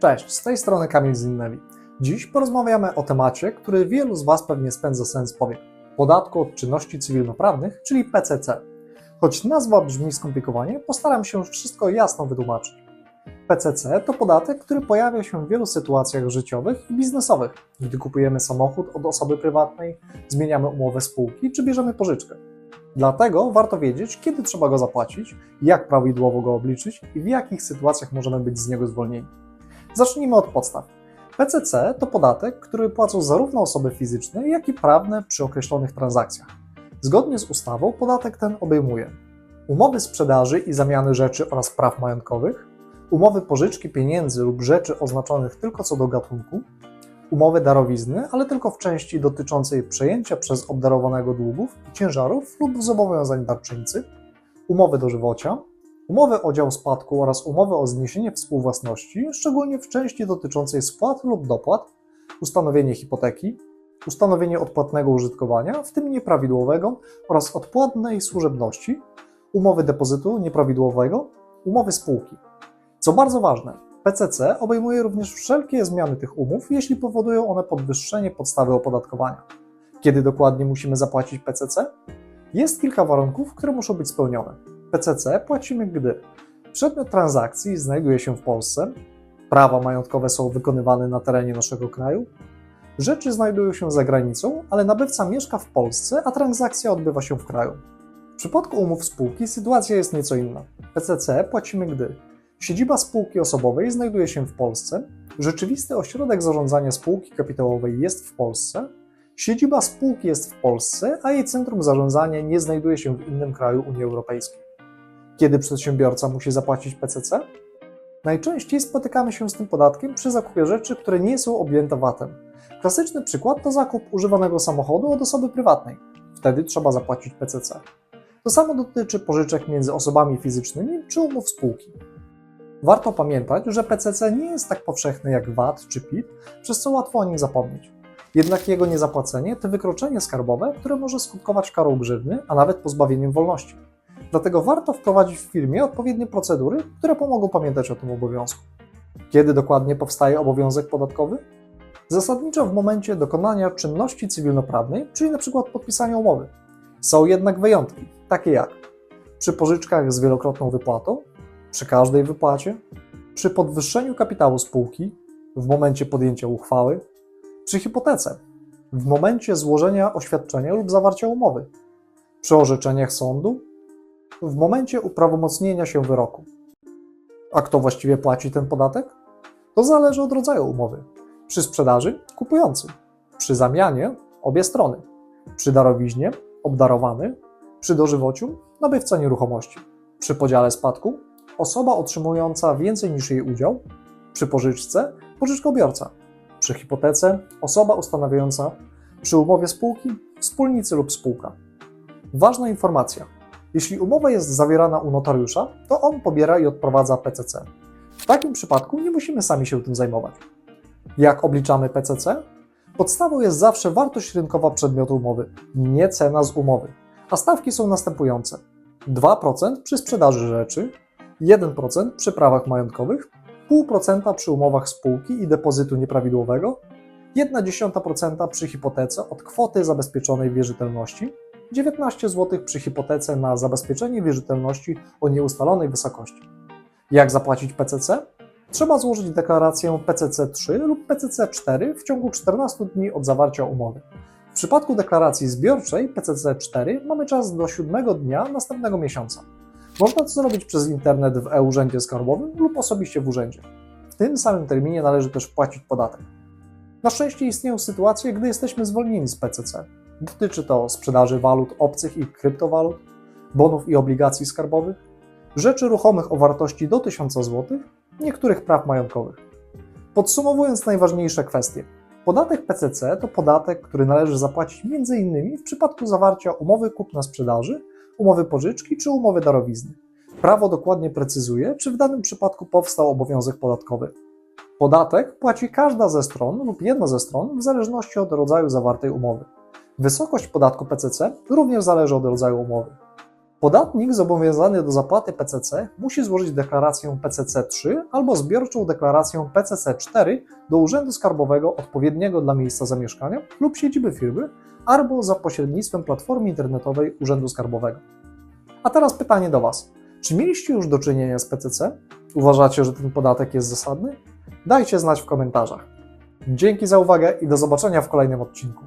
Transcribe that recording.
Cześć, z tej strony Kamil Zinnewi. Dziś porozmawiamy o temacie, który wielu z Was pewnie spędza sens powiek. Podatku od czynności cywilnoprawnych, czyli PCC. Choć nazwa brzmi skomplikowanie, postaram się wszystko jasno wytłumaczyć. PCC to podatek, który pojawia się w wielu sytuacjach życiowych i biznesowych, gdy kupujemy samochód od osoby prywatnej, zmieniamy umowę spółki czy bierzemy pożyczkę. Dlatego warto wiedzieć, kiedy trzeba go zapłacić, jak prawidłowo go obliczyć i w jakich sytuacjach możemy być z niego zwolnieni. Zacznijmy od podstaw. PCC to podatek, który płacą zarówno osoby fizyczne, jak i prawne przy określonych transakcjach. Zgodnie z ustawą podatek ten obejmuje umowy sprzedaży i zamiany rzeczy oraz praw majątkowych, umowy pożyczki pieniędzy lub rzeczy oznaczonych tylko co do gatunku, umowy darowizny, ale tylko w części dotyczącej przejęcia przez obdarowanego długów ciężarów lub zobowiązań darczyńcy, umowy dożywocia, umowy o dział spadku oraz umowy o zniesienie współwłasności, szczególnie w części dotyczącej spłat lub dopłat, ustanowienie hipoteki, ustanowienie odpłatnego użytkowania, w tym nieprawidłowego, oraz odpłatnej służebności, umowy depozytu nieprawidłowego, umowy spółki. Co bardzo ważne, PCC obejmuje również wszelkie zmiany tych umów, jeśli powodują one podwyższenie podstawy opodatkowania. Kiedy dokładnie musimy zapłacić PCC? Jest kilka warunków, które muszą być spełnione. PCC płacimy, gdy przedmiot transakcji znajduje się w Polsce, prawa majątkowe są wykonywane na terenie naszego kraju, rzeczy znajdują się za granicą, ale nabywca mieszka w Polsce, a transakcja odbywa się w kraju. W przypadku umów spółki sytuacja jest nieco inna. PCC płacimy, gdy siedziba spółki osobowej znajduje się w Polsce, rzeczywisty ośrodek zarządzania spółki kapitałowej jest w Polsce, siedziba spółki jest w Polsce, a jej centrum zarządzania nie znajduje się w innym kraju Unii Europejskiej. Kiedy przedsiębiorca musi zapłacić PCC? Najczęściej spotykamy się z tym podatkiem przy zakupie rzeczy, które nie są objęte VAT-em. Klasyczny przykład to zakup używanego samochodu od osoby prywatnej. Wtedy trzeba zapłacić PCC. To samo dotyczy pożyczek między osobami fizycznymi czy umów spółki. Warto pamiętać, że PCC nie jest tak powszechny jak VAT czy PIT, przez co łatwo o nim zapomnieć. Jednak jego niezapłacenie to wykroczenie skarbowe, które może skutkować karą grzywny, a nawet pozbawieniem wolności. Dlatego warto wprowadzić w firmie odpowiednie procedury, które pomogą pamiętać o tym obowiązku. Kiedy dokładnie powstaje obowiązek podatkowy? Zasadniczo w momencie dokonania czynności cywilnoprawnej, czyli np. podpisania umowy. Są jednak wyjątki, takie jak przy pożyczkach z wielokrotną wypłatą, przy każdej wypłacie, przy podwyższeniu kapitału spółki, w momencie podjęcia uchwały, przy hipotece, w momencie złożenia oświadczenia lub zawarcia umowy, przy orzeczeniach sądu, w momencie uprawomocnienia się wyroku. A kto właściwie płaci ten podatek? To zależy od rodzaju umowy. Przy sprzedaży kupujący, przy zamianie obie strony, przy darowiźnie obdarowany, przy dożywociu nabywca nieruchomości, przy podziale spadku osoba otrzymująca więcej niż jej udział, przy pożyczce pożyczkobiorca, przy hipotece osoba ustanawiająca, przy umowie spółki wspólnicy lub spółka. Ważna informacja. Jeśli umowa jest zawierana u notariusza, to on pobiera i odprowadza PCC. W takim przypadku nie musimy sami się tym zajmować. Jak obliczamy PCC? Podstawą jest zawsze wartość rynkowa przedmiotu umowy, nie cena z umowy. A stawki są następujące: 2% przy sprzedaży rzeczy, 1% przy prawach majątkowych, 0,5% przy umowach spółki i depozytu nieprawidłowego, 0,1% przy hipotece od kwoty zabezpieczonej wierzytelności, 19 zł przy hipotece na zabezpieczenie wierzytelności o nieustalonej wysokości. Jak zapłacić PCC? Trzeba złożyć deklarację PCC3 lub PCC4 w ciągu 14 dni od zawarcia umowy. W przypadku deklaracji zbiorczej PCC4 mamy czas do 7 dnia następnego miesiąca. Można to zrobić przez internet w e-Urzędzie Skarbowym lub osobiście w urzędzie. W tym samym terminie należy też wpłacić podatek. Na szczęście istnieją sytuacje, gdy jesteśmy zwolnieni z PCC. Dotyczy to sprzedaży walut obcych i kryptowalut, bonów i obligacji skarbowych, rzeczy ruchomych o wartości do 1000 zł, niektórych praw majątkowych. Podsumowując najważniejsze kwestie. Podatek PCC to podatek, który należy zapłacić m.in. w przypadku zawarcia umowy kupna-sprzedaży, umowy pożyczki czy umowy darowizny. Prawo dokładnie precyzuje, czy w danym przypadku powstał obowiązek podatkowy. Podatek płaci każda ze stron lub jedna ze stron w zależności od rodzaju zawartej umowy. Wysokość podatku PCC również zależy od rodzaju umowy. Podatnik zobowiązany do zapłaty PCC musi złożyć deklarację PCC3 albo zbiorczą deklarację PCC4 do Urzędu Skarbowego odpowiedniego dla miejsca zamieszkania lub siedziby firmy, albo za pośrednictwem platformy internetowej Urzędu Skarbowego. A teraz pytanie do Was. Czy mieliście już do czynienia z PCC? Uważacie, że ten podatek jest zasadny? Dajcie znać w komentarzach. Dzięki za uwagę i do zobaczenia w kolejnym odcinku.